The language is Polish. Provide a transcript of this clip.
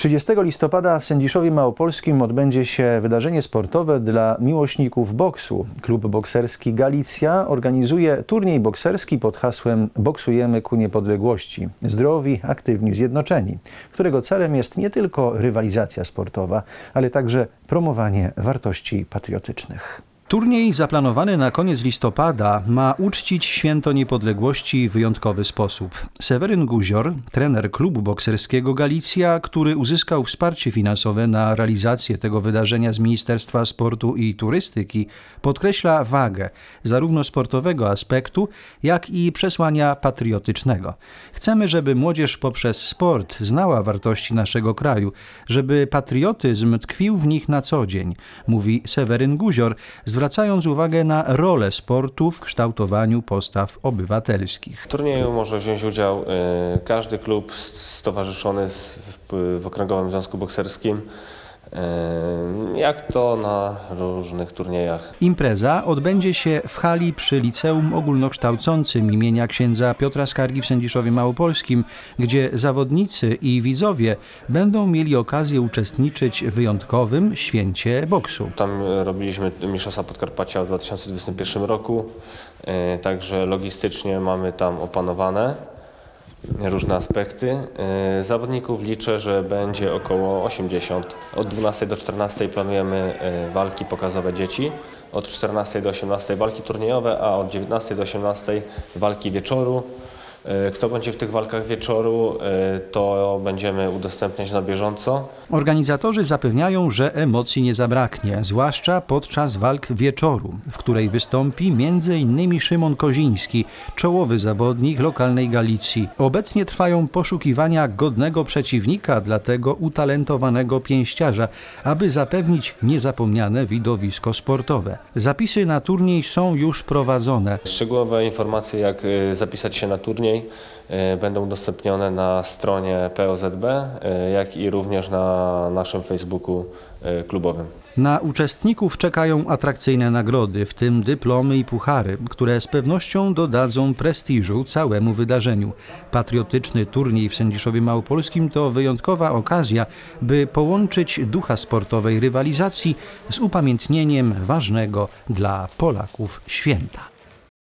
30 listopada w Sędziszowie Małopolskim odbędzie się wydarzenie sportowe dla miłośników boksu. Klub bokserski Galicja organizuje turniej bokserski pod hasłem Boksujemy ku niepodległości. Zdrowi, aktywni, zjednoczeni, którego celem jest nie tylko rywalizacja sportowa, ale także promowanie wartości patriotycznych. Turniej zaplanowany na koniec listopada ma uczcić święto niepodległości w wyjątkowy sposób. Seweryn Guzior, trener klubu bokserskiego Galicja, który uzyskał wsparcie finansowe na realizację tego wydarzenia z Ministerstwa Sportu i Turystyki, podkreśla wagę zarówno sportowego aspektu, jak i przesłania patriotycznego. Chcemy, żeby młodzież poprzez sport znała wartości naszego kraju, żeby patriotyzm tkwił w nich na co dzień, mówi Seweryn Guzior, zwracając uwagę na rolę sportu w kształtowaniu postaw obywatelskich. W turnieju może wziąć udział y, każdy klub stowarzyszony w, Okręgowym Związku Bokserskim, jak to na różnych turniejach. Impreza odbędzie się w hali przy Liceum Ogólnokształcącym imienia księdza Piotra Skargi w Sędziszowie Małopolskim, gdzie zawodnicy i widzowie będą mieli okazję uczestniczyć w wyjątkowym święcie boksu. Tam y, robiliśmy Mistrzostwa Podkarpacia w 2021 roku, y, także logistycznie mamy tam opanowane różne aspekty. Y, Zawodników liczę, że będzie około 80. Od 12 do 14 planujemy y, walki pokazowe dzieci, od 14 do 18 walki turniejowe, a od 19 do 18 walki wieczoru. Y, Kto będzie w tych walkach wieczoru, y, to będziemy udostępniać na bieżąco. Organizatorzy zapewniają, że emocji nie zabraknie, zwłaszcza podczas walk wieczoru, w której wystąpi m.in. Szymon Koziński, czołowy zawodnik lokalnej Galicji. Obecnie trwają poszukiwania godnego przeciwnika dla tego utalentowanego pięściarza, aby zapewnić niezapomniane widowisko sportowe. Zapisy na turniej są już prowadzone. Szczegółowe informacje, jak y, zapisać się na turniej, y, będą udostępnione na stronie POZB, y, jak i również na naszym Facebooku y, klubowym. Na uczestników czekają atrakcyjne nagrody, w tym dyplomy i puchary, które z pewnością dodadzą prestiżu całemu wydarzeniu. Patriotyczny turniej w Sędziszowie Małopolskim to wyjątkowa okazja, by połączyć ducha sportowej rywalizacji z upamiętnieniem ważnego dla Polaków święta.